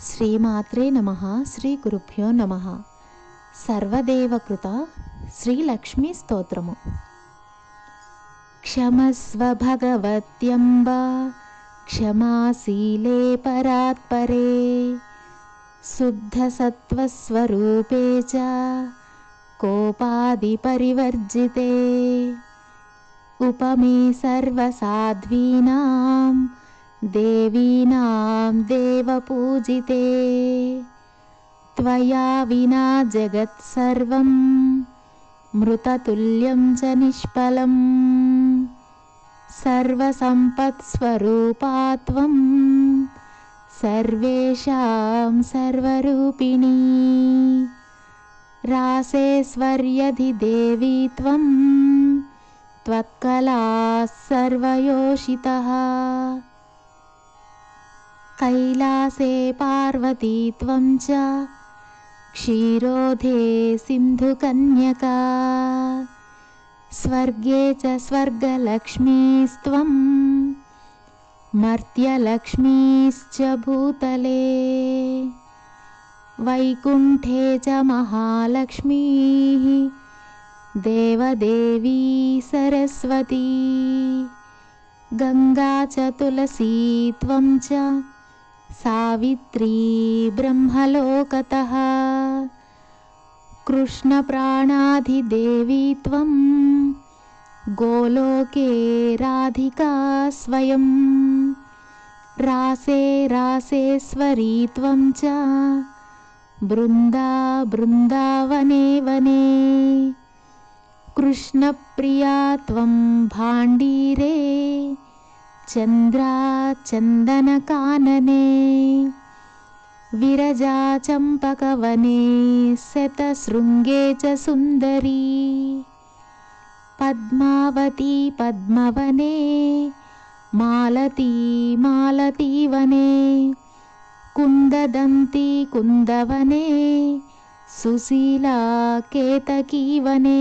శ్రీమాత్రే నమ శ్రీగురుభ్యో నమ సర్వదేవకృత శ్రీలక్ష్మీ స్తోత్రము క్షమస్వ భగవత్యంబ క్షమాశీలే పరాత్పరే शुद्धसत्त्वस्वरूपे च कोपादिपरिवर्जिते उपमे सर्वसाध्वीनां देवीनां देवपूजिते। त्वया विना जगत्सर्वं मृततुल्यं च निष्फलम्। सर्वसम्पत्स्वरूपा त्वं सर्वेषां सर्वरूपिणी। रासेश्वर्यधिदेवी त्वं त्वत्कलाः सर्वयोषितः कैलासे पार्वती त्वं च क्षीरोधे सिन्धुकन्यका। स्वर्गे च स्वर्गलक्ष्मीस्त्वं मर्त्यलक्ष्मीश्च भूतले। वैकुण्ठे च महालक्ष्मीः देवदेवी सरस्वती। गङ्गा च तुलसी त्वं च सावित्री ब्रह्मलोकतः। कृष्णप्राणाधिदेवी त्वं। गोलोके राधिका स्वयं। रासे रासेश्वरी त्वं च। बृन्दा बृन्दावने वने। कृष्णप्रिया त्वं भाण्डीरे चन्द्रा चन्दनकानने विरजा चम्पकवने शतशृङ्गे च सुन्दरी पद्मावती पद्मवने मालती मालतीवने कुन्ददन्ती कुन्दवने सुशीला केतकीवने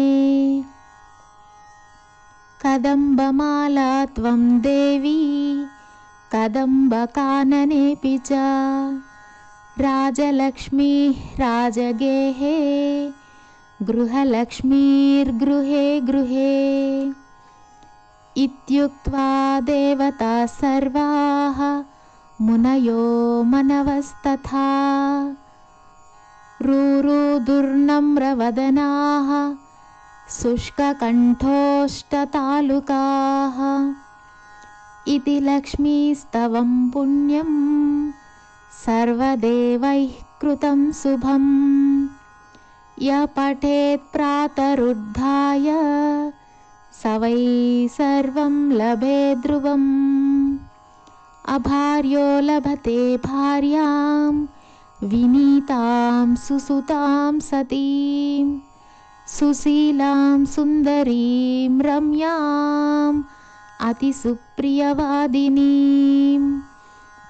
कदम्बमाला त्वं देवी कदम्बकाननेऽपि च राजलक्ष्मीः राजगेहे गृहलक्ष्मीर्गृहे गृहे। इत्युक्त्वा देवताः सर्वाः मुनयो मनवस्तथा। रुरुदुर्नम्रवदनाः शुष्ककण्ठोष्टतालुकाः। इति लक्ष्मीस्तवं पुण्यं सर्वदेवैः कृतं शुभम्। य पठेत् प्रातरुद्धाय स वै सर्वं लभे ध्रुवम्। अभार्यो लभते भार्यां विनीतां सुसुतां सतीं सुशीलां सुन्दरीं रम्याम् अतिसुप्रियवादिनीं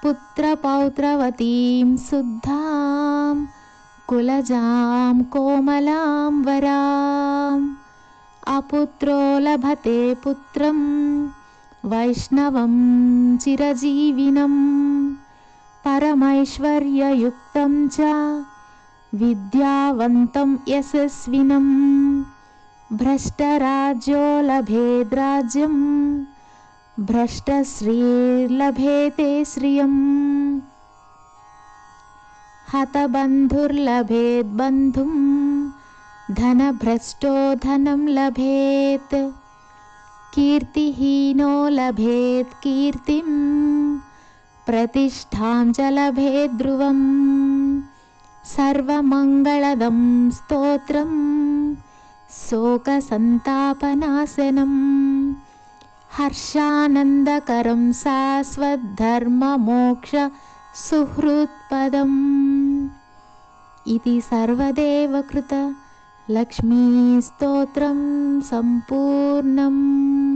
पुत्रपौत्रवतीं शुद्धां कुलजां कोमलां वराम् अपुत्रो लभते पुत्रं वैष्णवं चिरजीविनं परमैश्वर्ययुक्तं च विद्यावन्तं यशस्विनं भ्रष्टराज्यो लभेद्राज्यं भ्रष्टश्रीर्लभेते श्रियम्। हतबन्धुर्लभेद्बन्धुं धनभ्रष्टो धनं लभेत्। कीर्तिहीनो लभेत् कीर्तिं प्रतिष्ठां च लभेत् ध्रुवम् सर्वमङ्गलदं स्तोत्रं शोकसन्तापनाशनं हर्षानन्दकरं शाश्वद्धर्ममोक्षसुहृत्पदम्। इति सर्वदेवकृत लक्ष्मीस्तोत्रं सम्पूर्णम्